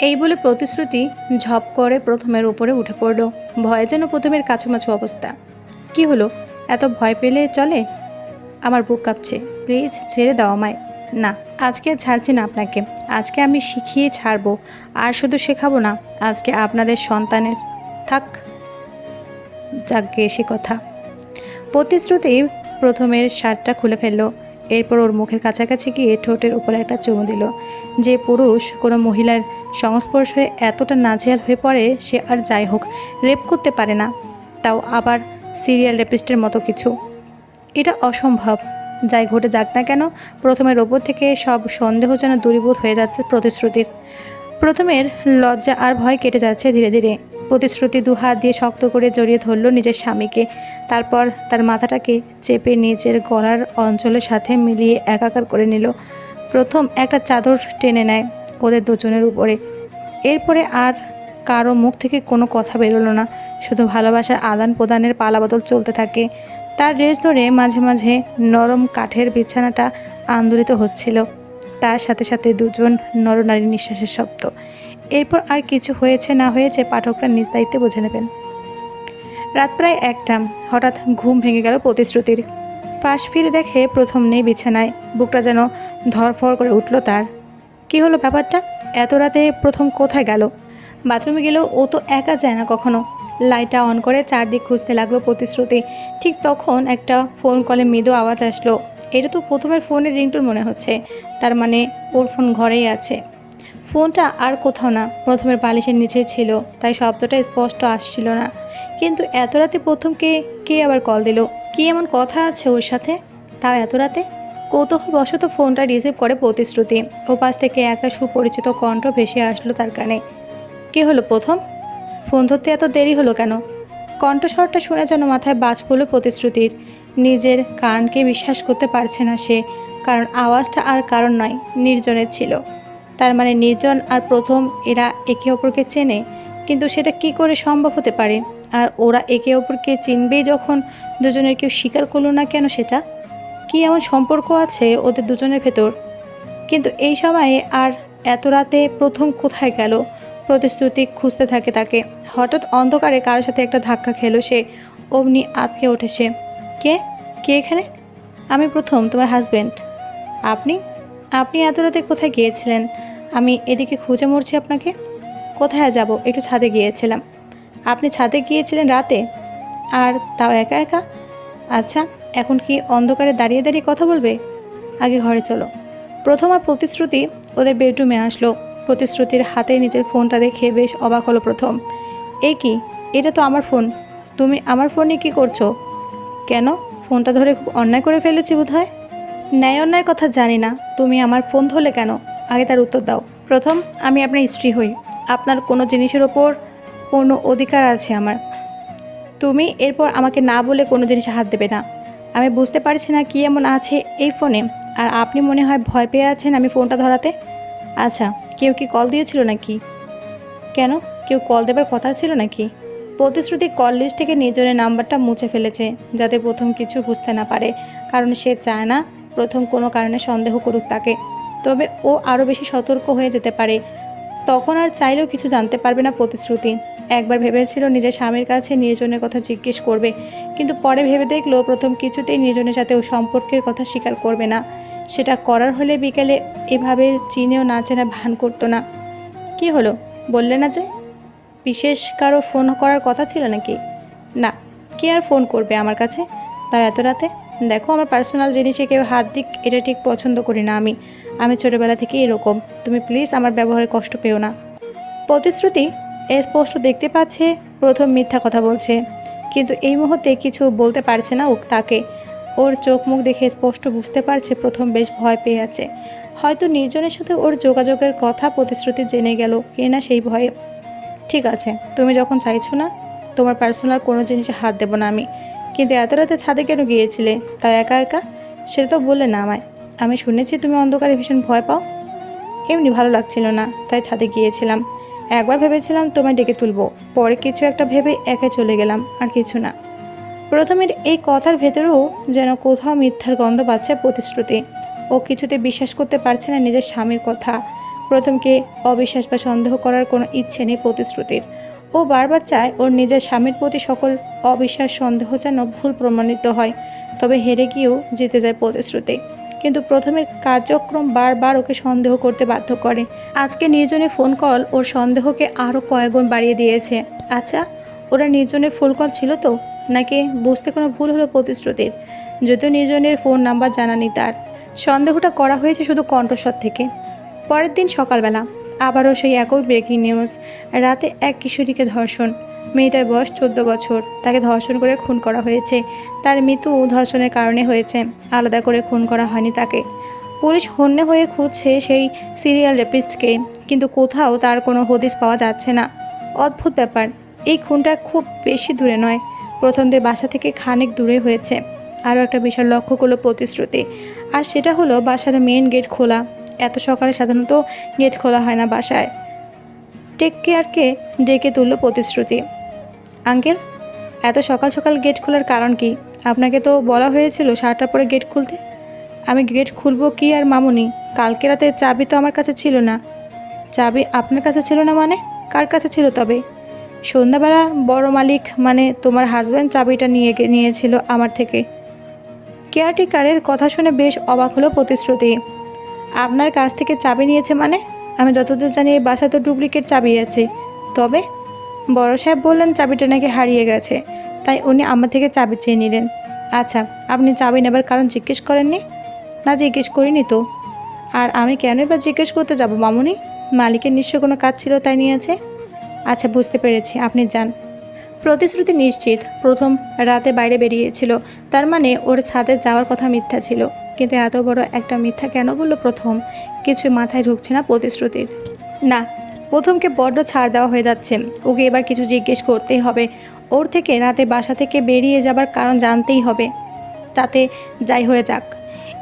এই বলে প্রতিশ্রুতি ঝপ করে প্রথমের উপরে উঠে পড়ল। ভয়ে যেন প্রথমের কাছুমাছু অবস্থা। কি হলো? এত ভয় পেলে চলে? আমার বুক কাঁপছে। প্লিজ ছেড়ে দাও আমায়। না, আজকে আর ছাড়ছি না আপনাকে। আজকে আমি শিখিয়ে ছাড়বো। আর শুধু শেখাবো না, আজকে আপনাদের সন্তানের থাক। যাকে সে কথা। প্রতিশ্রুতি প্রথমের শার্টটা খুলে ফেলল। এরপর ওর মুখের কাছাকাছি গিয়ে ঠোঁটের উপরে একটা চুমু দিল। যে পুরুষ কোনো মহিলার সংস্পর্শে এতটা নাজেহাল হয়ে পড়ে সে আর যাই হোক, রেপ করতে পারে না। তাও আবার সিরিয়াল রেপিস্টের মতো কিছু। এটা অসম্ভব। যাই ঘটে যাক না কেন, প্রথমের ওপর থেকে সব সন্দেহ যেন দূরীভূত হয়ে যাচ্ছে প্রতিশ্রুতির। প্রথমের লজ্জা আর ভয় কেটে যাচ্ছে ধীরে ধীরে। প্রতিশ্রুতি দু হাত দিয়ে শক্ত করে জড়িয়ে ধরল নিজের স্বামীকে। তারপর তার মাথাটাকে চেপে নিজের গলার অঞ্চলের সাথে মিলিয়ে একাকার করে নিল। প্রথম একটা চাদর টেনে নেয়। ওদের দুজনের উপরে। এরপরে আর কারও মুখ থেকে কোনো কথা বেরোলো না। শুধু ভালোবাসার আদান প্রদানের পালাবদল চলতে থাকে। তার রেস ধরে মাঝে মাঝে নরম কাঠের বিছানাটা আন্দোলিত হচ্ছিল। তার সাথে সাথে দুজন নরনারী নিঃশ্বাসের শব্দ। এরপর আর কিছু হয়েছে না হয়েছে পাঠকরা নিজ দায়িত্বে বুঝে নেবেন। রাত প্রায় একটা। হঠাৎ ঘুম ভেঙে গেল প্রতিশ্রুতির। পাশ ফিরে দেখে প্রথম নেই বিছানায়। বুকটা যেন ধরফর করে উঠল তার। কি হলো ব্যাপারটা? এত রাতে প্রথম কোথায় গেল? বাথরুমে গেলেও ও তো একা যায় না কখনো। লাইটটা অন করে চারদিক খুঁজতে লাগল প্রতিশ্রুতি। ঠিক তখন একটা ফোন কলে মৃদু আওয়াজ আসলো। এটা তো প্রথমের ফোনের রিংটোন মনে হচ্ছে। তার মানে ওর ফোন ঘরেই আছে। ফোনটা আর কোথাও না, প্রথমের বালিশের নিচেই ছিল। তাই শব্দটা স্পষ্ট আসছিল না। কিন্তু এত রাতে প্রথমকে কে আবার কল দিল? কি এমন কথা আছে ওর সাথে? তাও এত রাতে? কৌতূহলবশত ফোনটা রিসিভ করে প্রতিশ্রুতি। ও পাশ থেকে একটা সুপরিচিত কণ্ঠ ভেসে আসলো তার কানে। কি হলো প্রথম? ফোন ধরতে এত দেরি হলো কেন? কণ্ঠস্বরটা শুনে যেন মাথায় বাজ পড়ল প্রতিশ্রুতির। নিজের কানকে বিশ্বাস করতে পারছে না সে, কারণ আওয়াজটা আর কারণ নয়, নির্জনের ছিল। তার মানে নির্জন আর প্রথম এরা একে অপরকে চেনে, কিন্তু সেটা কি করে সম্ভব হতে পারে? আর ওরা একে অপরকে চিনবেই যখন দুজনের কেউ স্বীকার করল না কেন সেটা? কি এমন সম্পর্ক আছে ওদের দুজনের ভেতর? কিন্তু এই সময়ে আর এত রাতে প্রথম কোথায় গেল? প্রতিশ্রুতি খুঁজতে থাকে তাকে। হঠাৎ অন্ধকারে কারোর সাথে একটা ধাক্কা খেলো সে। অমনি আতকে ওঠে সে। কে? কে এখানে? আমি প্রথম, তোমার হাজব্যান্ড আপনি? আপনি এত রাতে কোথায় গিয়েছিলেন? আমি এদিকে খুঁজে মরছি আপনাকে। কোথায় যাব? একটু ছাদে গিয়েছিলাম। আপনি ছাদে গিয়েছিলেন রাতে? আর তাও একা একা? আচ্ছা এখন কি অন্ধকারে দাঁড়িয়ে দাঁড়িয়ে কথা বলবে? আগে ঘরে চলো। প্রথম আর প্রতিশ্রুতি ওদের বেডরুমে আসলো। প্রতিশ্রুতির হাতে নিজের ফোনটা দেখে বেশ অবাক হলো প্রথম। এই কি? এটা তো আমার ফোন। তুমি আমার ফোনে কি করছ? কেন? ফোনটা ধরে খুব অন্যায় করে ফেলেছি বোধ হয় ন্যায় অন্যায় কথা জানি না। তুমি আমার ফোন ধরলে কেন? আগে তার উত্তর দাও। প্রথম, আমি আপনার স্ত্রী হই। আপনার কোনো জিনিসের ওপর কোনো অধিকার আছে আমার। তুমি এরপর আমাকে না বলে কোনো জিনিসে হাত দেবে না। আমি বুঝতে পারছি না কি এমন আছে এই ফোনে। আর আপনি মনে হয় ভয় পেয়ে আছেন আমি ফোনটা ধরাতে। আচ্ছা কেউ কি কল দিয়েছিল নাকি? কেন? কেউ কল দেবার কথা ছিল নাকি? প্রতিশ্রুতি কল লিস্ট থেকে নিজের নাম্বারটা মুছে ফেলেছে, যাতে প্রথম কিছু বুঝতে না পারে, কারণ সে চায় না প্রথম কোনো কারণে সন্দেহ করুক তাকে। তবে ও আরও বেশি সতর্ক হয়ে যেতে পারে। তখন আর চাইলেও কিছু জানতে পারবে না প্রতিশ্রুতি। একবার ভেবেছিল নিজের স্বামীর কাছে নির্জনের কথা জিজ্ঞেস করবে, কিন্তু পরে ভেবে দেখল প্রথম কিছুতেই নির্জনের সাথে ও সম্পর্কের কথা স্বীকার করবে না। সেটা করার হলে বিকেলে এভাবে চিনেও না চেনা ভান করতো না। কি হলো? বললে না যে? বিশেষ কারও ফোন করার কথা ছিল নাকি? না। কে আর ফোন করবে আমার কাছে? তাও এত রাতে? দেখো, আমার পার্সোনাল জিনিসে কেউ হাত দিক এটা ঠিক পছন্দ করি না আমি। আমি ছোটোবেলা থেকে এরকম। তুমি প্লিজ আমার ব্যবহারে কষ্ট পেও না। প্রতিশ্রুতি? স্পষ্ট দেখতে পাচ্ছে, প্রথম মিথ্যা কথা বলছে। কিন্তু এই মুহূর্তে কিছু বলতে পারছে না ও তাকে। ওর চোখ মুখ দেখে স্পষ্ট বুঝতে পারছে প্রথম বেশ ভয় পেয়ে আছে। হয়তো নির্জনের সাথে ওর যোগাযোগের কথা প্রতিশ্রুতি জেনে গেল কিনা সেই ভয়ে। ঠিক আছে, তুমি যখন চাইছো না, তোমার পার্সোনাল কোনো জিনিসে হাত দেবো না আমি। কিন্তু এত রাতে ছাদে কেন গিয়েছিলে? তাই একা একা? সেটা তো বললে না আমায়। আমি শুনেছি তুমি অন্ধকারে ভীষণ ভয় পাও। এমনি ভালো লাগছিল না, তাই ছাদে গিয়েছিলাম। একবার ভেবেছিলাম তোমায় ডেকে তুলবো, পরে কিছু একটা ভেবে একা চলে গেলাম, আর কিছু না। প্রথমের এই কথার ভেতরেও যেন কোথাও মিথ্যার গন্ধ পাচ্ছে প্রতিশ্রুতি। ও কিছুতে বিশ্বাস করতে পারছে না নিজের স্বামীর কথা। প্রথমকে অবিশ্বাস বা সন্দেহ করার কোনো ইচ্ছে নেই প্রতিশ্রুতির। ও বারবার চায় ওর নিজের স্বামীর প্রতি সকল অবিশ্বাস, সন্দেহ যেন ভুল প্রমাণিত হয়, তবে হেরে গিয়েও জিতে যায় প্রতিশ্রুতি। কিন্তু প্রথমের কার্যক্রম বারবার ওকে সন্দেহ করতে বাধ্য করে। আজকে নির্জনের ফোন কল ওর সন্দেহকে আরও কয়েকগুণ বাড়িয়ে দিয়েছে। আচ্ছা ওরা নির্জনের ফোন কল ছিল তো? নাকি বুঝতে কোনো ভুল হলো প্রতিশ্রুতির? যদিও নির্জনের ফোন নাম্বার জানা নেই তার। সন্দেহটা করা হয়েছে শুধু কণ্ঠস্বর থেকে। পরের দিন সকালবেলা, আবারও সেই একই ব্রেকিং নিউজ রাতে এক কিশোরীকে ধর্ষণ। মেয়েটার বয়স চোদ্দ বছর। তাকে ধর্ষণ করে খুন করা হয়েছে। তার মৃত্যু ধর্ষণের কারণে হয়েছে। আলাদা করে খুন করা হয়নি তাকে। পুলিশ হন্যে হয়ে খুঁজছে সেই সিরিয়াল রেপিস্টকে, কিন্তু কোথাও তার কোনো হদিস পাওয়া যাচ্ছে না। অদ্ভুত ব্যাপার। এই খুনটা খুব বেশি দূরে নয়। প্রথমদের বাসা থেকে খানিক দূরে হয়েছে। আরও একটা বিশাল লক্ষ্য করল প্রতিশ্রুতি। আর সেটা হলো বাসার মেন গেট খোলা। এত সকালে সাধারণত গেট খোলা হয় না বাসায়। টেক কেয়ারকে ডেকে তুললো প্রতিশ্রুতি। আঙ্কেল, এত সকাল সকাল গেট খোলার কারণ কি? আপনাকে তো বলা হয়েছিল সাতটার পরে গেট খুলতে। আমি গেট খুলবো কি আর মামুনি? কালকে রাতে চাবি তো আমার কাছে ছিল না। চাবি আপনার কাছে ছিল না মানে? কার কাছে ছিল তবে? সন্ধ্যাবেলা বড় মালিক মানে তোমার হাজব্যান্ড চাবিটা নিয়ে নিয়েছিল আমার থেকে। কেয়ারটেকারের কথা শুনে বেশ অবাক হলো প্রতিশ্রুতি। আপনার কাছ থেকে চাবি নিয়েছে মানে? আমি যতদূর জানি এই বাসায় তো ডুপ্লিকেট চাবি আছে। তবে বড় সাহেব বললেন, চাবিটা নাকি হারিয়ে গেছে। তাই উনি আমার থেকে চাবি চেয়ে নিলেন। আচ্ছা আপনি চাবি নেবার কারণ জিজ্ঞেস করেননি? না, জিজ্ঞেস করিনি তো। আর আমি কেনই বা জিজ্ঞেস করতে যাব মামুনি? মালিকের নিশ্চয় কোনো কাজ ছিল তাই নিয়েছে? আচ্ছা বুঝতে পেরেছি, আপনি যান। প্রতিশ্রুতি নিশ্চিত, প্রথম রাতে বাইরে বেরিয়েছিল, তার মানে ওর ছাদে যাওয়ার কথা মিথ্যা ছিল। কিন্তু এত বড় একটা মিথ্যা কেন বলল প্রথম? কিছু মাথায় ঢুকছে না প্রতিশ্রুতির। না প্রথমকে বড্ড ছাড় দেওয়া হয়ে যাচ্ছে। ওকে এবার কিছু জিজ্ঞেস করতেই হবে। ওর থেকে রাতে বাসা থেকে বেরিয়ে যাবার কারণ জানতেই হবে। তাতে যাই হয়ে যাক।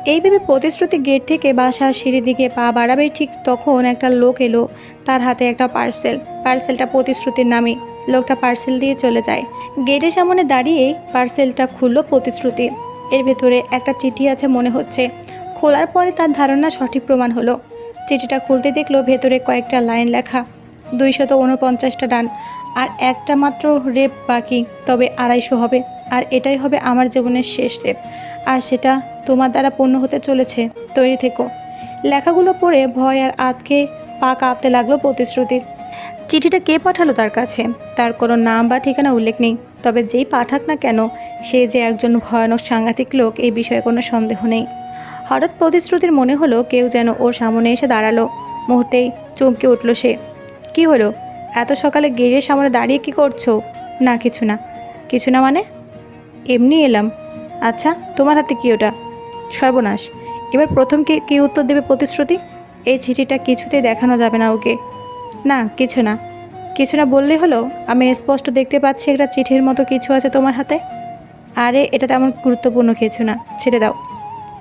এই ভেবে প্রতিশ্রুতি গেট থেকে বাসার সিঁড়ির দিকে পা বাড়াবে ঠিক তখন একটা লোক এলো। তার হাতে একটা পার্সেল। পার্সেলটা প্রতিশ্রুতির নামে। লোকটা পার্সেল দিয়ে চলে যায়। গেটের সামনে দাঁড়িয়ে পার্সেলটা খুললো প্রতিশ্রুতি। এর ভেতরে একটা চিঠি আছে মনে হচ্ছে। খোলার পরে তার ধারণা সঠিক প্রমাণ হলো। চিঠিটা খুলতে দেখল ভেতরে কয়েকটা লাইন লেখা, দুইশত উনপঞ্চাশটা ডান, আর একটা মাত্র রেপ বাকি, তবে আড়াইশো হবে, আর এটাই হবে আমার জীবনের শেষ রেপ, আর সেটা তোমার দ্বারা পূর্ণ হতে চলেছে, তৈরি থেকো। লেখাগুলো পড়ে ভয় আর আতকে পা কাঁপতে লাগল প্রতিশ্রুতির চিঠিটা কে পাঠালো তার কাছে? তার কোনো নাম বা ঠিকানা উল্লেখ নেই, তবে যেই পাঠাক না কেন, সে যে একজন ভয়ানক সাংঘাতিক লোক এই বিষয়ে কোনো সন্দেহ নেই। হঠাৎ প্রতিশ্রুতির মনে হলো কেউ যেন ওর সামনে এসে দাঁড়াল। মুহূর্তেই চমকে উঠল সে। কি হলো? এত সকালে গেটের সামনে দাঁড়িয়ে কি করছ? না, কিছু না। কিছু না মানে? এমনি এলাম। আচ্ছা তোমার হাতে কি ওটা? সর্বনাশ। এবার প্রথম কি, কী উত্তর দেবে প্রতিশ্রুতি? এই চিঠিটা কিছুতেই দেখানো যাবে না ওকে। না, কিছু না। কিছু না বললেই হলো? আমি স্পষ্ট দেখতে পাচ্ছি একটা চিঠির মতো কিছু আছে তোমার হাতে? আরে, এটা তেমন গুরুত্বপূর্ণ কিছু না। ছেড়ে দাও।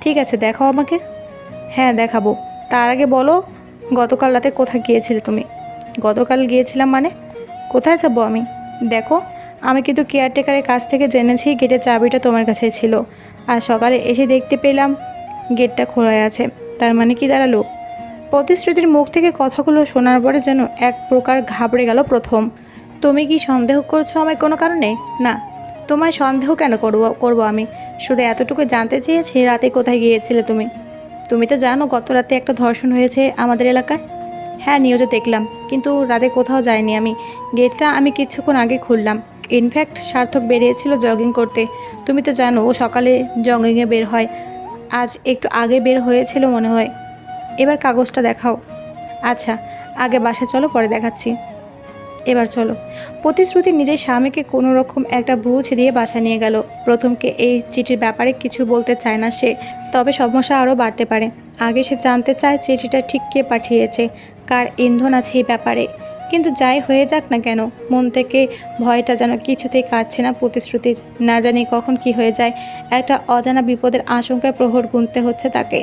ঠিক আছে, দেখাও আমাকে। হ্যাঁ দেখাবো। তার আগে বলো, গতকাল রাতে কোথায় গিয়েছিলে তুমি? গতকাল গিয়েছিলাম মানে? কোথায় যাব আমি? দেখো, আমি কিন্তু কেয়ারটেকারের কাছ থেকে জেনেছি গেটের চাবিটা তোমার কাছে ছিল। আর সকালে এসে দেখতে পেলাম গেটটা খোলাই আছে। তার মানে কি দাঁড়াল? প্রতিশ্রুতির মুখ থেকে কথাগুলো শোনার পরে যেন এক প্রকার ঘাবড়ে গেল প্রথম। তুমি কি সন্দেহ করছ আমায় কোনো কারণে? না তোমায় সন্দেহ কেন করব, করব আমি? শুধু এতটুকু জানতে চেয়েছি, রাতে কোথায় গিয়েছিলে তুমি? তুমি তো জানো গত রাতে একটা ধর্ষণ হয়েছে আমাদের এলাকায়? হ্যাঁ নিউজে দেখলাম, কিন্তু রাতে কোথাও যাইনি আমি। গেটটা আমি কিছুক্ষণ আগে খুললাম। ইনফ্যাক্ট সার্থক বেরিয়েছিল জগিং করতে। তুমি তো জানো, ও সকালে জগিংয়ে বের হয়। আজ একটু আগে বের হয়েছিল মনে হয়। এবার কাগজটা দেখাও। আচ্ছা আগে বাসায় চলো, পরে দেখাচ্ছি। এবার চলো। প্রতিশ্রুতি নিজের স্বামীকে কোনো রকম একটা বুঝ দিয়ে বাসা নিয়ে গেল। প্রথমকে এই চিঠির ব্যাপারে কিছু বলতে চায় না সে, তবে সমস্যা আরও বাড়তে পারে। আগে সে জানতে চায় চিঠিটা ঠিক কে পাঠিয়েছে, কার ইন্ধন আছে এই ব্যাপারে। কিন্তু যাই হয়ে যাক না কেন, মন থেকে ভয়টা যেন কিছুতেই কাটছে না প্রতিশ্রুতির না জানি কখন কি হয়ে যায়, একটা অজানা বিপদের আশঙ্কায় প্রহর গুনতে হচ্ছে তাকে।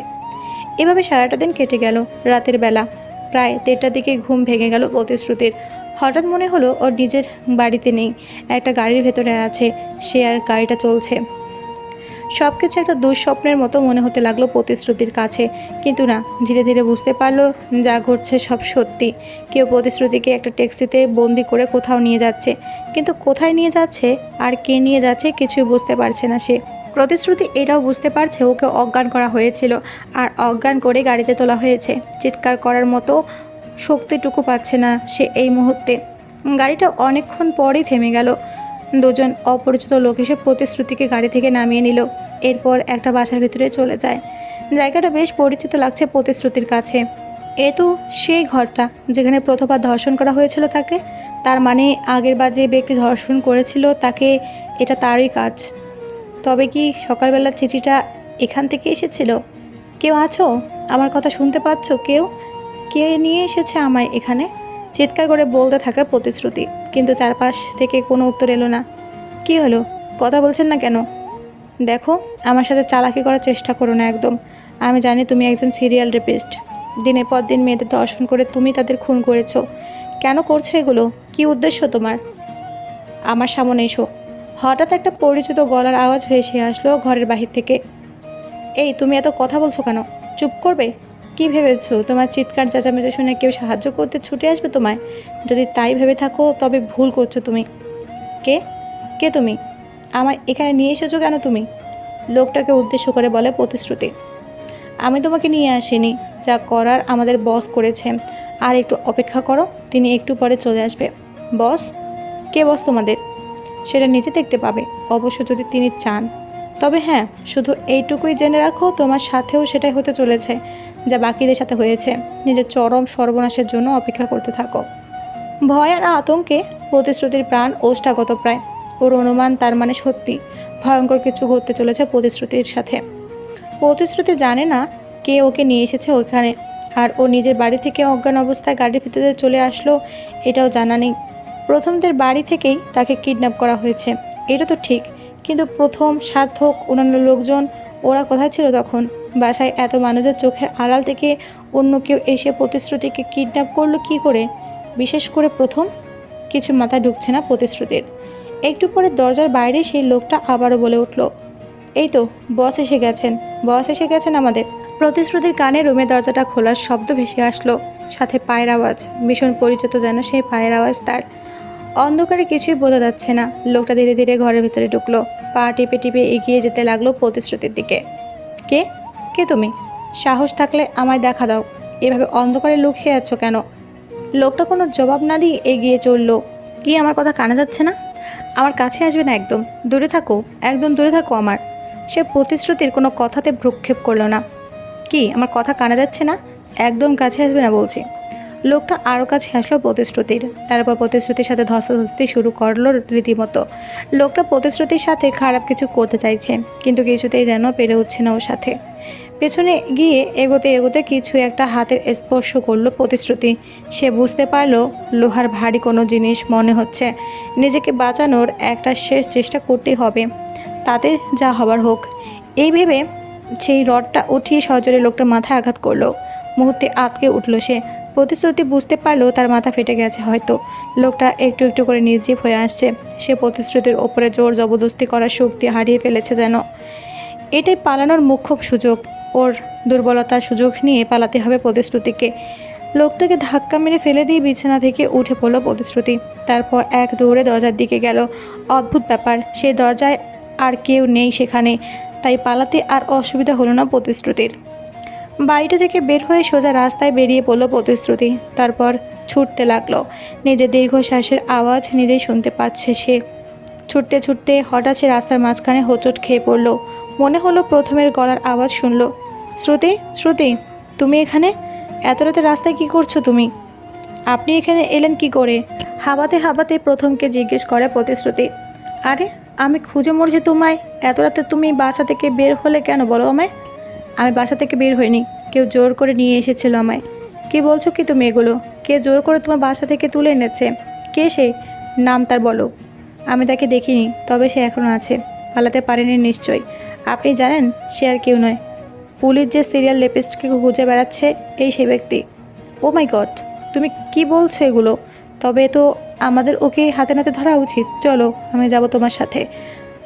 এভাবে সারাটা দিন কেটে গেল, রাতের বেলা। প্রায় দেড়টার দিকে ঘুম ভেঙে গেল প্রতিশ্রুতির। হঠাৎ মনে হলো ওর নিজের বাড়িতে নেই, একটা গাড়ির ভেতরে আছে, সে আর গাড়িটা চলছে। সব কিছু একটা দুঃস্বপ্নের মতো মনে হতে লাগল প্রতিশ্রুতির কাছে, কিন্তু না, ধীরে ধীরে বুঝতে পারল যা ঘটছে সব সত্যি। কেউ প্রতিশ্রুতিকে একটা ট্যাক্সিতে বন্দি করে কোথাও নিয়ে যাচ্ছে, কিন্তু কোথায় নিয়ে যাচ্ছে আর কে নিয়ে যাচ্ছে কিছুই বুঝতে পারছে না সে। প্রতিশ্রুতি এটাও বুঝতে পারছে ওকে অজ্ঞান করা হয়েছিল, আর অজ্ঞান করে গাড়িতে তোলা হয়েছে। চিৎকার করার মতো শক্তিটুকু পাচ্ছে না সে এই মুহূর্তে। গাড়িটা অনেকক্ষণ পরেই থেমে গেল। দুজন অপরিচিত লোক এসে প্রতিশ্রুতিকে গাড়ি থেকে নামিয়ে নিল। এরপর একটা বাসার ভিতরে চলে যায়। জায়গাটা বেশ পরিচিত লাগছে প্রতিশ্রুতির কাছে। এ তো সেই ঘরটা যেখানে প্রথমবার ধর্ষণ করা হয়েছিল তাকে। তার মানে আগের বার যে ব্যক্তি ধর্ষণ করেছিল তাকে এটা তারই কাজ। তবে কি সকালবেলা চিঠিটা এখান থেকে এসেছিল? কেউ আছো? আমার কথা শুনতে পাচ্ছ? কেউ? কে নিয়ে এসেছে আমায় এখানে। চিৎকার করে বলতে থাকা প্রতিশ্রুতি, কিন্তু চারপাশ থেকে কোনো উত্তর এলো না। কি হলো? কথা বলছেন না কেন? দেখো, আমার সাথে চালাকি করার চেষ্টা করো না একদম। আমি জানি তুমি একজন সিরিয়াল রেপিস্ট। দিনের পর দিন মেয়েদের দর্শন করে তুমি তাদের খুন করেছ। কেন করছ এগুলো? কি উদ্দেশ্য তোমার? আমার সামনে এসো। হঠাৎ একটা পরিচিত গলার আওয়াজ ভেসে আসলো ঘরের বাহির থেকে। এই, তুমি এত কথা বলছো কেন? চুপ করবে? কি ভেবেছো? তোমার চিৎকার চেঁচামেচি শুনে কেউ সাহায্য করতে ছুটে আসবে তোমায়? যদি তাই ভেবে থাকো, তবে ভুল করছ তুমি। কে? কে তুমি? আমার এখানে নিয়ে এসেছ কেন তুমি? লোকটাকে উদ্দেশ্য করে বলে প্রতিশ্রুতি। আমি তোমাকে নিয়ে আসিনি, যা করার আমাদের বস করেছে। আর একটু অপেক্ষা করো, তিনি একটু পরে চলে আসবে। বস? কে বস তোমাদের? সেটা নিজে দেখতে পাবে। অবশ্য যদি তিনি চান। তবে হ্যাঁ শুধু এইটুকুই জেনে রাখো, তোমার সাথেও সেটাই হতে চলেছে। যা বাকিদের সাথে হয়েছে। নিজের চরম সর্বনাশের জন্য অপেক্ষা করতে থাকো। ভয় আর আতঙ্কে প্রতিশ্রুতির প্রাণ ওষ্ঠাগত প্রায়। ওর অনুমান তার মানে সত্যি। ভয়ঙ্কর কিছু ঘটতে চলেছে প্রতিশ্রুতির সাথে। প্রতিশ্রুতি জানে না কে ওকে নিয়ে এসেছে ওখানে। আর ও নিজের বাড়ি থেকে অজ্ঞান অবস্থায় গাড়ির ভিতরে চলে আসলো, এটাও জানা নেই। প্রথমদের বাড়ি থেকেই তাকে কিডন্যাপ করা হয়েছে। এটা তো ঠিক। কিন্তু প্রথম সার্থক অন্যান্য লোকজন ওরা কোথায় ছিল তখন? বাসায় এত মানুষের চোখের আড়াল থেকে অন্য কেউ এসে প্রতিশ্রুতিকে কিডন্যাপ করল কি করে? বিশেষ করে প্রথম? কিছু মাথায় ঢুকছে না প্রতিশ্রুতির। একটু পরে দরজার বাইরে সেই লোকটা আবারও বলে উঠল, এই তো বস এসে গেছেন। বস এসে গেছেন আমাদের। প্রতিশ্রুতির কানে রুমে দরজাটা খোলার শব্দ ভেসে আসলো, সাথে পায়ের আওয়াজ। ভীষণ পরিচিত যেন সেই পায়ের আওয়াজ তার। অন্ধকারে কিছুই বোঝা যাচ্ছে না। লোকটা ধীরে ধীরে ঘরের ভিতরে ঢুকলো। পা টিপে টিপে এগিয়ে যেতে লাগল প্রতিশ্রুতির দিকে। কে? কে তুমি? সাহস থাকলে আমায় দেখা দাও। এভাবে অন্ধকারে লুকিয়ে আছো কেন? লোকটা কোনো জবাব না দিয়ে এগিয়ে চলল। কি আমার কথা কানা যাচ্ছে না? আমার কাছে আসবে না একদম। দূরে থাকো, একদম দূরে থাকো আমার। সে প্রতিশ্রুতির কোনো কথাতে ভ্রুক্ষেপ করল না। কি, আমার কথা কানা যাচ্ছে না? একদম কাছে আসবে না, বলছি। লোকটা আরও কাছে আসলো প্রতিশ্রুতির। তারপর প্রতিশ্রুতির সাথে ধস্তাধস্তি শুরু করল রীতিমতো। লোকটা প্রতিশ্রুতির সাথে খারাপ কিছু করতে চাইছে, কিন্তু কিছুতেই যেন পেরে উঠছে না ওর সাথে। পেছনে গিয়ে এগোতে এগোতে কিছু একটা হাতের স্পর্শ করল প্রতিশ্রুতি। সে বুঝতে পারল লোহার ভারী কোনো জিনিস মনে হচ্ছে। নিজেকে বাঁচানোর একটা শেষ চেষ্টা করতেই হবে। তাতে যা হবার হোক। এই ভেবে সেই রডটা উঠিয়ে সজোরে লোকটার মাথায় আঘাত করল। মুহূর্তে আটকে উঠল সে। প্রতিশ্রুতি বুঝতে পারলেও তার মাথা ফেটে গেছে হয়তো। লোকটা একটু একটু করে নির্জীব হয়ে আসছে। সে প্রতিশ্রুতির ওপরে জোর জবরদস্তি করার শক্তি হারিয়ে ফেলেছে যেন। এটাই পালানোর মুখ্য সুযোগ। ওর দুর্বলতার সুযোগ নিয়ে পালাতে হবে প্রতিশ্রুতিকে। লোকটাকে ধাক্কা মেরে ফেলে দিয়ে বিছানা থেকে উঠে পড়ল প্রতিশ্রুতি। তারপর এক দৌড়ে দরজার দিকে গেল। অদ্ভুত ব্যাপার সেই দরজায় আর কেউ নেই সেখানে। তাই পালাতে আর অসুবিধা হলো না প্রতিশ্রুতির। বাড়িটা থেকে বের হয়ে সোজা রাস্তায় বেরিয়ে পড়ল প্রতিশ্রুতি। তারপর ছুটতে লাগল। নিজের দীর্ঘশ্বাসের আওয়াজ নিজেই শুনতে পাচ্ছে সে। ছুটতে ছুটতে হঠাৎ সে রাস্তার মাঝখানে হোঁচট খেয়ে পড়ল। মনে হলো প্রথমের গলার আওয়াজ শুনলো, শ্রুতি শ্রুতি, তুমি এখানে? এত রাতে রাস্তায় কি করছ তুমি? আপনি এখানে এলেন কি করে? হাবাতে হাবাতে প্রথমকে জিজ্ঞেস করে প্রতিশ্রুতি, আরে, আমি খুঁজে মরছি তোমায়। এত রাতে তুমি বাসা থেকে বের হলে কেন বলো আমায়? আমি বাসা থেকে বের হইনি। কেউ জোর করে নিয়ে এসেছিল আমায়। কি বলছো কি তুমি এগুলো? কে জোর করে তোমার বাসা থেকে তুলে এনেছে? কে সে? নাম তার বলো। আমি তাকে দেখিনি, তবে সে এখনও আছে। পালাতে পারেনি নিশ্চয়ই আপনি জানেন, সে আর কেউ নয়। পুলিশ যে সিরিয়াল লেপিস্টকে খুঁজে বেড়াচ্ছে, এই সে ব্যক্তি। ও মাই গড, তুমি কি বলছো এগুলো? তবে তো আমাদের ওকে হাতে নাতে ধরা উচিত। চলো, আমি যাব তোমার সাথে।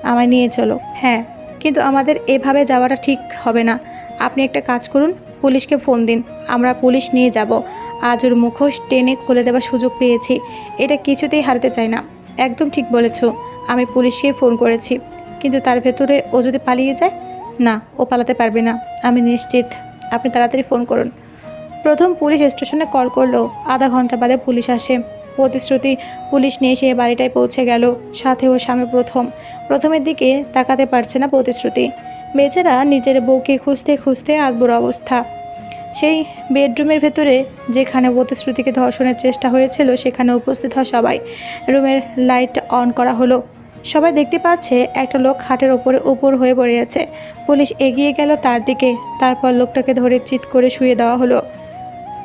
আমায় নিয়ে চলো। হ্যাঁ কিন্তু আমাদের এভাবে যাওয়াটা ঠিক হবে না। আপনি একটা কাজ করুন, পুলিশকে ফোন দিন। আমরা পুলিশ নিয়ে যাব। আজ ওর মুখোশ টেনে খুলে দেওয়ার সুযোগ পেয়েছি। এটা কিছুতেই হারাতে চাই না। একদম ঠিক বলেছ, আমি পুলিশকে ফোন করেছি। কিন্তু তার ভেতরে ও যদি পালিয়ে যায়? না, ও পালাতে পারবে না। আমি নিশ্চিত। আপনি তাড়াতাড়ি ফোন করুন। প্রথম পুলিশ স্টেশনে কল করল। আধা ঘণ্টা বাদে পুলিশ আসে। প্রতিশ্রুতি, পুলিশ নিয়ে এসে বাড়িটায় পৌঁছে গেল। সাথে ওর স্বামী প্রথম। প্রথমের দিকে তাকাতে পারছে না প্রতিশ্রুতি। বেচারা নিজের বউকে খুঁজতে খুঁজতে আদবুর অবস্থা। সেই বেডরুমের ভেতরে যেখানে প্রতিশ্রুতিকে ধর্ষণের চেষ্টা হয়েছিল, সেখানে উপস্থিত হয় সবাই। রুমের লাইট অন করা হলো। সবাই দেখতে পাচ্ছে একটা লোক খাটের ওপরে, উপর হয়ে পড়ে আছে। পুলিশ এগিয়ে গেল তার দিকে, তারপর লোকটাকে ধরে চিৎ করে শুয়ে দেওয়া হলো।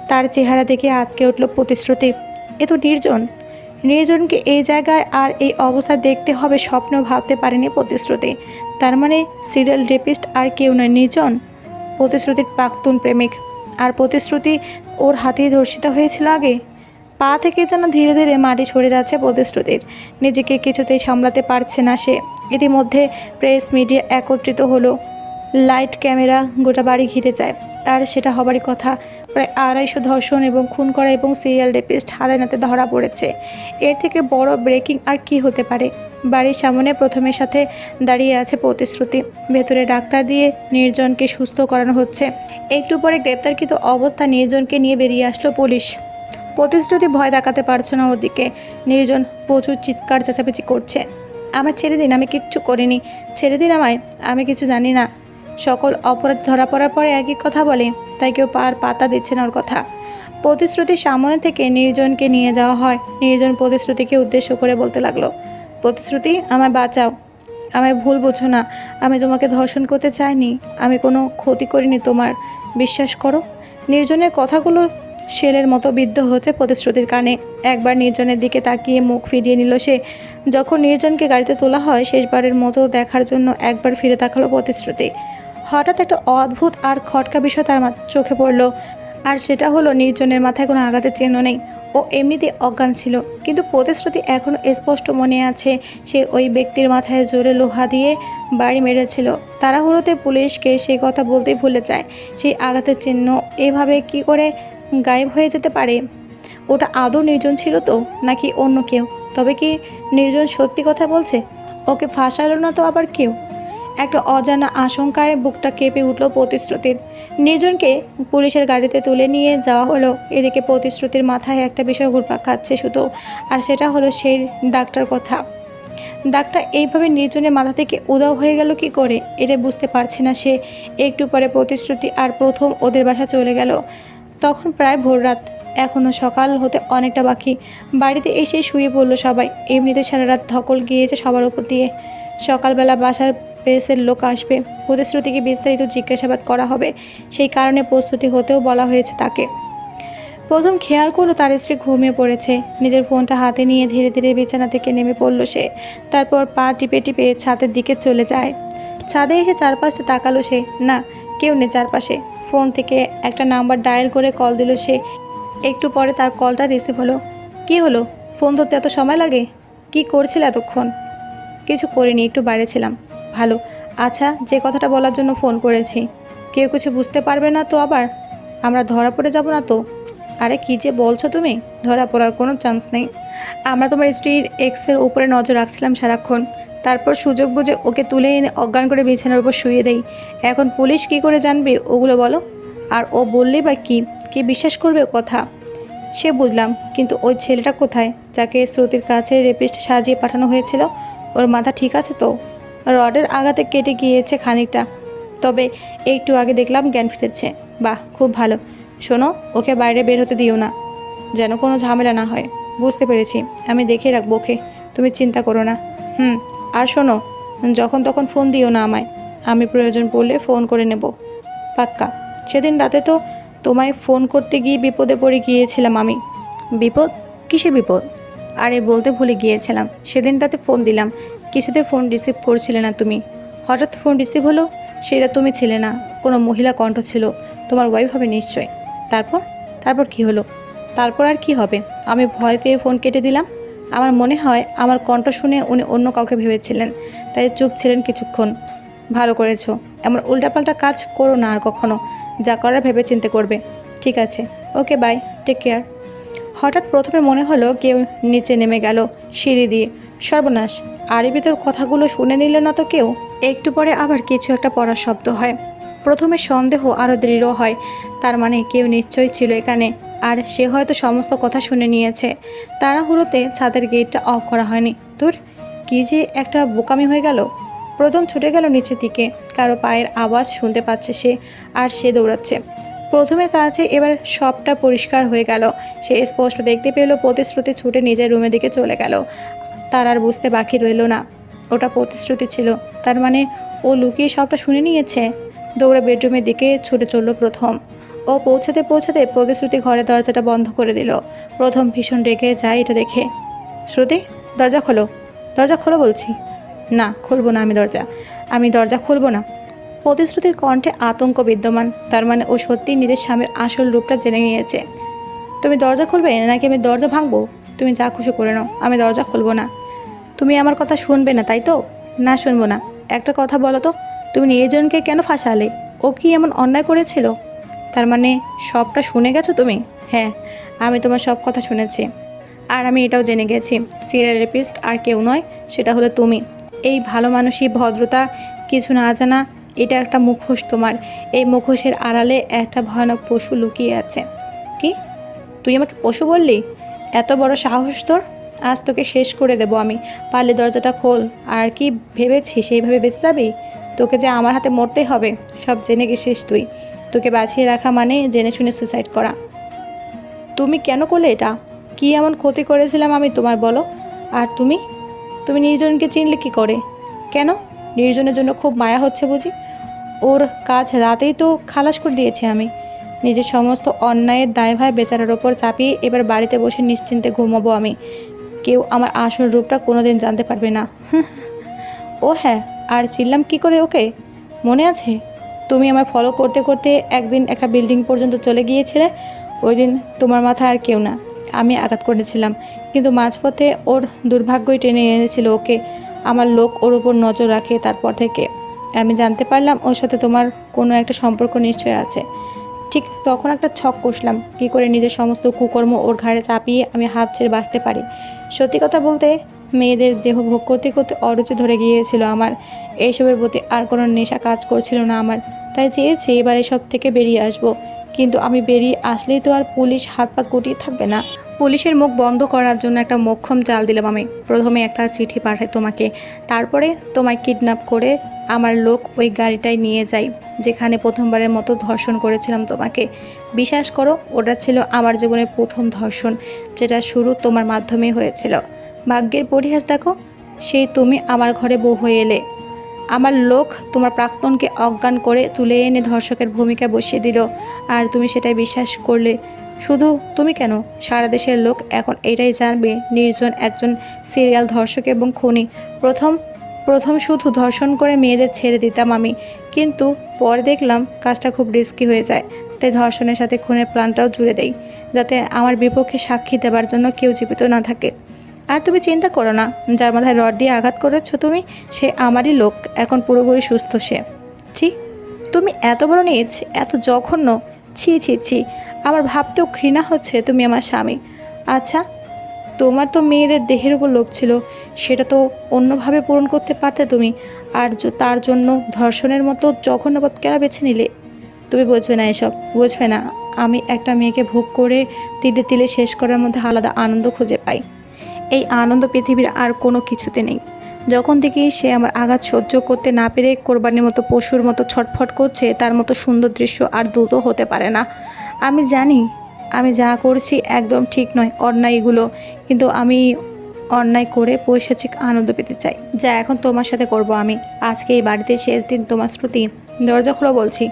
তার চেহারা দেখে আটকে উঠল প্রতিশ্রুতি। এ তো নির্জন। নির্জনকে এই জায়গায় আর এই অবস্থা দেখতে হবে স্বপ্ন ভাবতে পারেনি প্রতিশ্রুতি। তার মানে সিরিয়াল রেপিস্ট আর কেউ নয়, নির্জন প্রতিশ্রুতির প্রাক্তন প্রেমিক। আর প্রতিশ্রুতি ওর হাতেই ধর্ষিত হয়েছিল আগে। পা থেকে যেন ধীরে ধীরে মাটি সরে যাচ্ছে প্রতিশ্রুতির। নিজেকে কিছুতেই সামলাতে পারছে না সে। ইতিমধ্যে প্রেস মিডিয়া একত্রিত হলো। লাইট ক্যামেরা গোটা বাড়ি ঘিরে যায়। আর সেটা হবারই কথা। প্রায় আড়াইশো ধর্ষণ এবং খুন করা এবং সিরিয়াল রেপিস্ট হাতে নাতে ধরা পড়েছে। এর থেকে বড় ব্রেকিং আর কি হতে পারে? বাড়ির সামনে প্রথমের সাথে দাঁড়িয়ে আছে প্রতিশ্রুতি। ভেতরে ডাক্তার দিয়ে নির্জনকে সুস্থ করানো হচ্ছে। একটু পরে গ্রেপ্তারকৃত অবস্থা নির্জনকে নিয়ে বেরিয়ে আসলো পুলিশ। প্রতিশ্রুতি ভয় দেখাতে পারছে না ওদিকে। নির্জন প্রচুর চিৎকার চেঁচামেচি করছে। আমার ছেড়ে দিন, আমি কিচ্ছু করিনি। ছেড়ে দিন আমায়, আমি কিছু জানি না। সকল অপরাধ ধরা পড়ার পরে একই কথা বলে, তাই কেউ পার পাতা দিচ্ছে না ওর কথা। প্রতিশ্রুতির সামনে থেকে নির্জনকে নিয়ে যাওয়া হয়। নির্জন প্রতিশ্রুতিকে উদ্দেশ্য করে বলতে লাগল, প্রতিশ্রুতি, আমায় বাঁচাও। আমায় ভুল বোঝো না। আমি তোমাকে ধর্ষণ করতে চাইনি। আমি কোনো ক্ষতি করিনি তোমার। বিশ্বাস করো, নির্জনের কথাগুলো শেলের মতো বিদ্ধ হচ্ছে প্রতিশ্রুতির কানে। একবার নির্জনের দিকে তাকিয়ে মুখ ফিরিয়ে নিল সে। যখন নির্জনকে গাড়িতে তোলা হয়, শেষবারের মতো দেখার জন্য একবার ফিরে তাকালো প্রতিশ্রুতি। হঠাৎ একটা অদ্ভুত আর খটকা বিষয় তার চোখে পড়ল। আর সেটা হলো, নির্জনের মাথায় কোনো আঘাতের চিহ্ন নেই। ও এমনিতে অজ্ঞান ছিল, কিন্তু প্রতিশ্রুতি এখনও স্পষ্ট মনে আছে। সে ওই ব্যক্তির মাথায় জোরে লোহা দিয়ে বাড়ি মেরেছিল। তাড়াহুড়োতে পুলিশকে সেই কথা বলতেই ভুলে যায়। সেই আঘাতের চিহ্ন এভাবে কি করে গায়েব হয়ে যেতে পারে? ওটা আদৌ নির্জন ছিল তো, নাকি অন্য কেউ? তবে কি নির্জন সত্যি কথা বলছে? ওকে ফাঁসালো না তো আবার কেউ? একটা অজানা আশঙ্কায় বুকটা কেঁপে উঠল প্রতিশ্রুতির। নির্জনকে পুলিশের গাড়িতে তুলে নিয়ে যাওয়া হলো। এদিকে প্রতিশ্রুতির মাথায় একটা বিষয় ঘুরপাক খাচ্ছে শুধু, আর সেটা হলো সেই ডাক্তার কথা। ডাক্তার এইভাবে নির্জনের মাথা থেকে উদাও হয়ে গেল কি করে? এটা বুঝতে পারছে না সে। একটু পরে প্রতিশ্রুতি আর প্রথম ওদের বাসা চলে গেল। তখন প্রায় ভোর রাত এখনও সকাল হতে অনেকটা বাকি। বাড়িতে এসে শুয়ে পড়ল সবাই। এমনিতে সারা রাত ধকল গিয়েছে সবার উপর দিয়ে। সকালবেলা বাসার প্রেসের লোক আসবে। প্রতিশ্রুতিকে বিস্তারিত জিজ্ঞাসাবাদ করা হবে। সেই কারণে প্রস্তুতি হতেও বলা হয়েছে তাকে। প্রথম খেয়াল করল তার স্ত্রী ঘুমিয়ে পড়েছে। নিজের ফোনটা হাতে নিয়ে ধীরে ধীরে বিছানা থেকে নেমে পড়ল সে। তারপর পা টিপে টিপে ছাদের দিকে চলে যায়। ছাদে এসে চারপাশটা তাকালো সে। না, কেউ নেই চারপাশে। ফোন থেকে একটা নাম্বার ডায়াল করে কল দিল সে। একটু পরে তার কলটা রিসিভ হলো। কি হলো? ফোন ধরতে এত সময় লাগে? কি করছিল এতক্ষণ? কিছু করিনি, একটু বাইরে ছিলাম। ভালো। আচ্ছা যে কথাটা বলার জন্য ফোন করেছি। কেউ কিছু বুঝতে পারবে না তো আবার? আমরা ধরা পড়ে যাব না তো? আরে, কি যে বলছো তুমি? ধরা পড়ার কোনো চান্স নেই। আমরা তোমার স্ত্রীর এক্সের উপরে নজর রাখছিলাম সারাক্ষণ। তারপর সুযোগ বুঝে ওকে তুলে এনে অজ্ঞান করে বিছানার উপর শুয়ে দেই। এখন পুলিশ কি করে জানবে ওগুলো বলো? আর ও বললেই বা কি? কে বিশ্বাস করবে কথা? সে বুঝলাম, কিন্তু ওই ছেলেটা কোথায়? যাকে শ্রুতির কাছে রেপিস্ট সাজিয়ে পাঠানো হয়েছিল? ওর মাথা ঠিক আছে তো? রডের আঘাতে কেটে গিয়েছে খানিকটা। তবে একটু আগে দেখলাম জ্ঞান ফিরেছে। বাহ, খুব ভালো। শোনো, ওকে বাইরে বের হতে দিও না। যেন কোনো ঝামেলা না হয়। বুঝতে পেরেছি। আমি দেখে রাখব ওকে। তুমি চিন্তা করো না। হুম, আর শোনো, যখন তখন ফোন দিও না আমায়। আমি প্রয়োজন পড়লে ফোন করে নেব। পাক্কা। সেদিন রাতে তো তোমায় ফোন করতে গিয়ে বিপদে পড়ে গিয়েছিলাম আমি। বিপদ? কিসে বিপদ? আরে, বলতে ভুলে গিয়েছিলাম। সেদিন রাতে ফোন দিলাম। কিছুতে ফোন রিসিভ করছিলে না তুমি। হঠাৎ ফোন রিসিভ হলো, সেটা তুমি ছিলে না, কোনো মহিলা কণ্ঠ ছিল, তোমার ওয়াইফ হবে নিশ্চয়। তারপর? তারপর কি হলো? তারপর আর কি হবে? আমি ভয় পেয়ে ফোন কেটে দিলাম। আমার মনে হয় আমার কণ্ঠ শুনে উনি অন্য কাউকে ভেবেছিলেন, তাই চুপ ছিলেন কিছুক্ষণ। ভালো করেছ, এমন উল্টাপাল্টা কাজ করো না আর কখনো, যা করার ভেবে চিন্তে করবে। ঠিক আছে, ওকে বাই টেক কেয়ার হঠাৎ প্রথমে মনে হলো কেউ নিচে নেমে গেল সিঁড়ি দিয়ে। সর্বনাশ আরবি তোর কথাগুলো শুনে নিল না তো কেউ? একটু পরে আবার কিছু একটা পড়ার শব্দ হয়। প্রথমে সন্দেহ আরও দৃঢ় হয়। তার মানে কেউ নিশ্চয়ই ছিল এখানে, আর সে হয়তো সমস্ত কথা শুনে নিয়েছে। তাড়াহুড়োতে ছাদের গেটটা অফ করা হয়নি। তোর কি যে একটা বোকামি হয়ে গেল। প্রথম ছুটে গেল নিচের দিকে। কারও পায়ের আওয়াজ শুনতে পাচ্ছে সে, আর সে দৌড়াচ্ছে। প্রথমের কাছে এবার সবটা পরিষ্কার হয়ে গেল। সে স্পষ্ট দেখতে পেল, প্রতিশ্রুতি ছুটে নিজের রুমের দিকে চলে গেল। তার আর বুঝতে বাকি রইল না। ওটা প্রতিশ্রুতি ছিল। তার মানে ও লুকিয়ে সবটা শুনে নিয়েছে? দৌড়ে বেডরুমের দিকে ছুটে চলল প্রথম। ও পৌঁছাতে পৌঁছাতে প্রতিশ্রুতি ঘরে দরজাটা বন্ধ করে দিল। প্রথম ভীষণ রেগে যায় এটা দেখে। শ্রুতি, দরজা খোলো। দরজা খোলো বলছি। না, খুলবো না আমি দরজা। আমি দরজা খুলবো না। প্রতিশ্রুতির কণ্ঠে আতঙ্ক বিদ্যমান। তার মানে ও সত্যিই নিজের স্বামীর আসল রূপটা জেনে নিয়েছে। তুমি দরজা খুলবে? নাকি আমি দরজা ভাঙবো? তুমি যা খুশি করে নাও। আমি দরজা খুলবো না। তুমি আমার কথা শুনবে না, তাই তো? না, শুনব না। একটা কথা বলো তো, তুমি নিজজনকে কেন ফাঁসালে? ও কি এমন অন্যায় করেছিল? তার মানে সবটা শুনে গেছো তুমি? হ্যাঁ আমি তোমার সব কথা শুনেছি। আর আমি এটাও জেনে গেছি সিরিয়াল রেপিস্ট আর কেউ নয়, সেটা হলো তুমি। এই ভালো মানুষই ভদ্রতা, কিছু না জানা, এটা একটা মুখোশ তোমার। এই মুখোশের আড়ালে একটা ভয়ানক পশু লুকিয়ে আছে। কি? তুই আমাকে পশু বললি? এত বড় সাহস তোর? আজ তোকে শেষ করে দেব আমি। পারলে দরজাটা খোল। আর কি ভেবেছি সেইভাবে বেঁচে যাবি? তোকে যে আমার হাতে মরতেই হবে, সব জেনে গেছিস তুই। তোকে বাঁচিয়ে রাখা মানে জেনে শুনে সুসাইড করা। তুমি কেন করলে এটা? কি এমন ক্ষতি করেছিলাম আমি তোমায়, বলো? আর তুমি? তুমি নির্জনকে চিনলে কি করে? কেন? নির্জনের জন্য খুব মায়া হচ্ছে বুঝি? ওর কাজ রাতেই তো খালাস করে দিয়েছি আমি। নিজের সমস্ত অন্যায়ের দায়ভার বেচারার ওপর চাপিয়ে এবার বাড়িতে বসে নিশ্চিন্তে ঘুমাবো আমি। কেউ আমার আসল রূপটা কোনোদিন জানতে পারবে না। ও হ্যাঁ আর চিনলাম কি করে ওকে? মনে আছে? তুমি আমায় ফলো করতে করতে একদিন একটা বিল্ডিং পর্যন্ত চলে গিয়েছিলে ওই দিন তোমার মাথা আর কেউ না। আমি আঘাত করেছিলাম, কিন্তু মাঝপথে ওর দুর্ভাগ্যই টেনে এনেছিল ওকে। আমার লোক ওর উপর নজর রাখে, তারপর থেকে আমি জানতে পারলাম ওর সাথে তোমার কোনো একটা সম্পর্ক নিশ্চয় আছে। ঠিক তখন একটা ছক কষলাম। কী করে নিজের সমস্ত কুকর্ম ওর ঘাড়ে চাপিয়ে আমি হাফ ছেড়ে বাঁচতে পারি? সত্যি কথা বলতে মেয়েদের দেহ ভোগ করতে করতে অরুচি ধরে গিয়েছিল আমার। এইসবের প্রতি আর কোনো নেশা কাজ করছিল না আমার। তাই চেয়েছি এবার এসব থেকে বেরিয়ে আসব। কিন্তু আমি বেরিয়ে আসলেই তো আর পুলিশ হাত পা গুটিয়ে থাকবে না। পুলিশের মুখ বন্ধ করার জন্য একটা মোক্ষম চাল দিলাম আমি। প্রথমে একটা চিঠি পাঠাই তোমাকে। তারপরে তোমায় কিডন্যাপ করে আমার লোক ওই গাড়িটায় নিয়ে যাই, যেখানে প্রথমবারের মতো ধর্ষণ করেছিলাম তোমাকে। বিশ্বাস করো, ওটা ছিল আমার জীবনের প্রথম ধর্ষণ, যেটা শুরু তোমার মাধ্যমে হয়েছিল। ভাগ্যের পরিহাস দেখো, সেই তুমি আমার ঘরে বউ হয়ে এলে। আমার লোক তোমার প্রাক্তনকে অজ্ঞান করে তুলে এনে ধর্ষকের ভূমিকা বসিয়ে দিল, আর তুমি সেটাই বিশ্বাস করলে। শুধু তুমি কেন? সারা দেশের লোক এখন এটাই জানবে, নির্জন একজন সিরিয়াল ধর্ষক এবং খুনি। প্রথম প্রথম শুধু ধর্ষণ করে মেয়েদের ছেড়ে দিতাম আমি। কিন্তু পরে দেখলাম কাজটা খুব রিস্কি হয়ে যায়। তাই ধর্ষণের সাথে খুনের প্ল্যানটাও জুড়ে দেই, যাতে আমার বিপক্ষে সাক্ষী দেবার জন্য কেউ জীবিত না থাকে। আর তুমি চিন্তা করো না, যার মাথায় রড দিয়ে আঘাত করেছ তুমি, সে আমারই লোক, এখন পুরোপুরি সুস্থ সে। ছি, তুমি এত বড় নিজ, এত জঘন্য। ছি ছি ছি, আমার ভাবতেও ঘৃণা হচ্ছে তুমি আমার স্বামী। আচ্ছা তোমার তো মেয়েদের দেহের উপর লোভ ছিল, সেটা তো অন্যভাবে পূরণ করতে পারতে তুমি। আর তার জন্য ধর্ষণের মতো জঘন্যপথ কেন বেছে নিলে? তুমি বুঝবে না এসব, বুঝবে না। আমি একটা মেয়েকে ভোগ করে তিলে তিলে শেষ করার মধ্যে আলাদা আনন্দ খুঁজে পাই। এই আনন্দ পৃথিবীর আর কোনো কিছুতে নেই। যখন দেখি সে আমার আঘাত সহ্য করতে না পেরে কোরবানির মতো পশুর মতো ছটফট করছে, তার মতো সুন্দর দৃশ্য আর দ্রুত হতে পারে না। আমি জানি আমি যা করছি একদম ঠিক নয় অন্যায় এগুলো কিন্তু আমি অন্যায় করে পৈশাচিক আনন্দ পেতে চাই। যা এখন তোমার সাথে করব আমি। আজকে এই বাড়িতে শেষ দিন তোমার শ্রুতি। দরজা খোলো বলছি।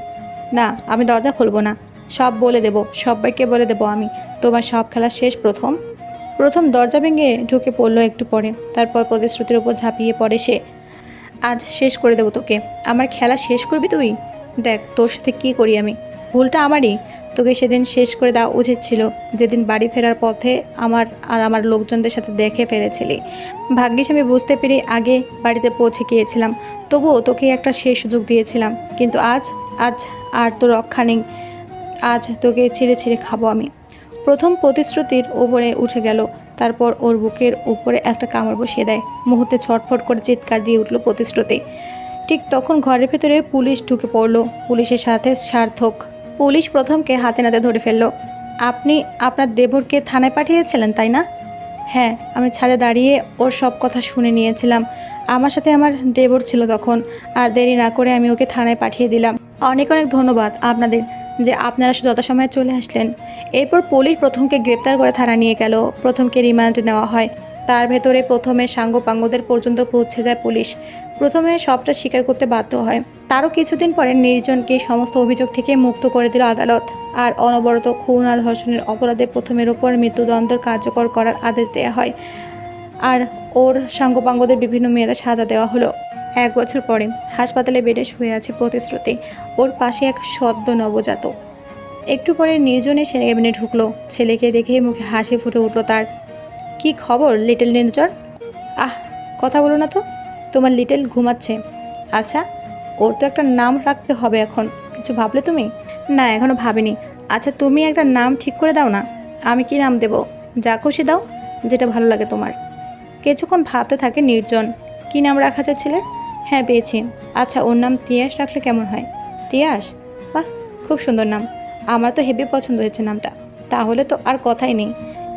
না, আমি দরজা খুলবো না। সব বলে দেব, সবাইকে বলে দেব আমি। তোমার সব খেলা শেষ প্রথম? প্রথম দরজা ভেঙে ঢুকে পড়ল একটু পরে। তারপর প্রতিশ্রুতির উপর ঝাঁপিয়ে পড়ে সে। আজ শেষ করে দেবো তোকে। আমার খেলা শেষ করবি তুই? দেখ, তোর সাথে কী করি আমি? ভুলটা আমারই। তোকে সেদিন শেষ করে দেওয়া উচিত ছিল, যেদিন বাড়ি ফেরার পথে আমার আর আমার লোকজনদের সাথে দেখে ফেলেছিলি। ভাগ্যিস আমি বুঝতে পেরে আগে বাড়িতে পৌঁছে গিয়েছিলাম, তবুও তোকে একটা শেষ সুযোগ দিয়েছিলাম। কিন্তু আজ আজ আর তো রক্ষা নেই। আজ তোকে ছিঁড়ে ছিঁড়ে খাব আমি। প্রথম প্রতিশ্রুতির ওপরে উঠে গেল, তারপর ওর বুকের উপরে একটা কামড় বসিয়ে দেয়। মুহূর্তে ছটফট করে চিৎকার দিয়ে উঠল প্রতিশ্রুতি। ঠিক তখন ঘরের ভেতরে পুলিশ ঢুকে পড়ল। পুলিশের সাথে সার্থক পুলিশ প্রথমকে হাতে নাতে ধরে ফেলল। আপনি আপনার দেবরকে থানায় পাঠিয়েছিলেন, তাই না? হ্যাঁ আমি ছাদে দাঁড়িয়ে ওর সব কথা শুনে নিয়েছিলাম। আমার সাথে আমার দেবর ছিল তখন, আর দেরি না করে আমি ওকে থানায় পাঠিয়ে দিলাম। অনেক অনেক ধন্যবাদ আপনাদের যে আপনারা যথাসময়ে চলে আসলেন। এরপর পুলিশ প্রথমকে গ্রেপ্তার করে থানা নিয়ে গেল। প্রথমকে রিমান্ড নেওয়া হয়। তার ভেতরে প্রথমে সাঙ্গপাঙ্গদের পর্যন্ত পৌঁছে যায় পুলিশ। প্রথমে সবটা স্বীকার করতে বাধ্য হয়। তারও কিছুদিন পরে নির্জনকে সমস্ত অভিযোগ থেকে মুক্ত করে দিল আদালত। আর অনবরত খুন আর ধর্ষণের অপরাধে প্রথমের ওপর মৃত্যুদণ্ড কার্যকর করার আদেশ দেওয়া হয়। আর ওর সাঙ্গপাঙ্গদের বিভিন্ন মেয়েরা সাজা দেওয়া হলো। এক বছর পরে হাসপাতালে বেডে শুয়ে আছে প্রতিশ্রুতি। ওর পাশে এক সদ্য নবজাত একটু পরে নির্জন এসে কেবিনে ঢুকলো। ছেলেকে দেখে মুখে হাসি ফুটে উঠল তার। কি খবর, লিটল নির্জন আহ, কথা বলো না তো। তোমার লিটল ঘুমাচ্ছে। আচ্ছা ওর তো একটা নাম রাখতে হবে এখন। কিছু ভাবলে তুমি? না, এখনও ভাবিনি। আচ্ছা তুমি একটা নাম ঠিক করে দাও না। আমি কি নাম দেব? যা খুশি দাও, যেটা ভালো লাগে তোমার। কিছুক্ষণ ভাবতে থাকে নির্জন। কি নাম রাখা যায় হ্যাঁ পেয়েছি। আচ্ছা ওর নাম তিয়াস রাখলে কেমন হয়? তিয়াস? বাহ, খুব সুন্দর নাম। আমার তো হেভি পছন্দ হয়েছে নামটা। তাহলে তো আর কথাই নেই।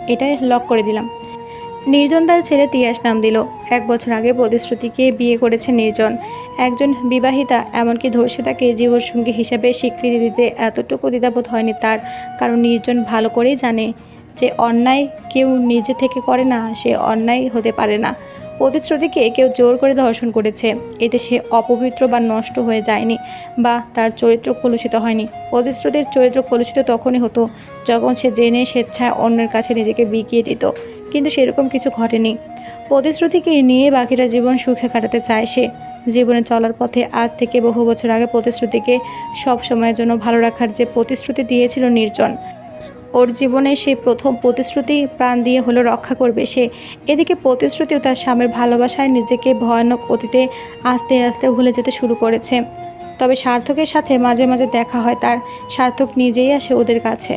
এটাই লক করে দিলাম। নির্জন তার ছেলে তিয়াস নাম দিল। এক বছর আগে প্রতিশ্রুতিকে বিয়ে করেছে নির্জন। একজন বিবাহিতা, এমনকি ধর্ষিতাকে জীবনসঙ্গী হিসেবে স্বীকৃতি দিতে এতটুকু দ্বিধাবোধ হয়নি তার। কারণ নির্জন ভালো করেই জানে যে অন্যায় কেউ নিজে থেকে করে না, সে অন্যায় হতে পারে না। প্রতিশ্রুতিকে কেউ জোর করে ধর্ষণ করেছে। এতে সে অপবিত্র বা নষ্ট হয়ে যায়নি বা তার চরিত্র কলুষিত হয়নি। প্রতিশ্রুতির চরিত্র কলুষিত তখনই হতো যখন সে জেনে স্বেচ্ছায় অন্যের কাছে নিজেকে বিকিয়ে দিত। কিন্তু সেরকম কিছু ঘটেনি। প্রতিশ্রুতিকে নিয়ে বাকিটা জীবন সুখে কাটাতে চায় সে। জীবনে চলার পথে আজ থেকে বহু বছর আগে প্রতিশ্রুতিকে সব সময়ের জন্য ভালো রাখার যে প্রতিশ্রুতি দিয়েছিল নির্জন, ওর জীবনে সে প্রথম প্রতিশ্রুতি প্রাণ দিয়ে হলো রক্ষা করবে সে। এদিকে প্রতিশ্রুতিও তার স্বামীর ভালোবাসায় নিজেকে ভয়ানক অতীতে আস্তে আস্তে ভুলে যেতে শুরু করেছে। তবে সার্থকের সাথে মাঝে মাঝে দেখা হয় তার। সার্থক নিজেই আসে ওদের কাছে।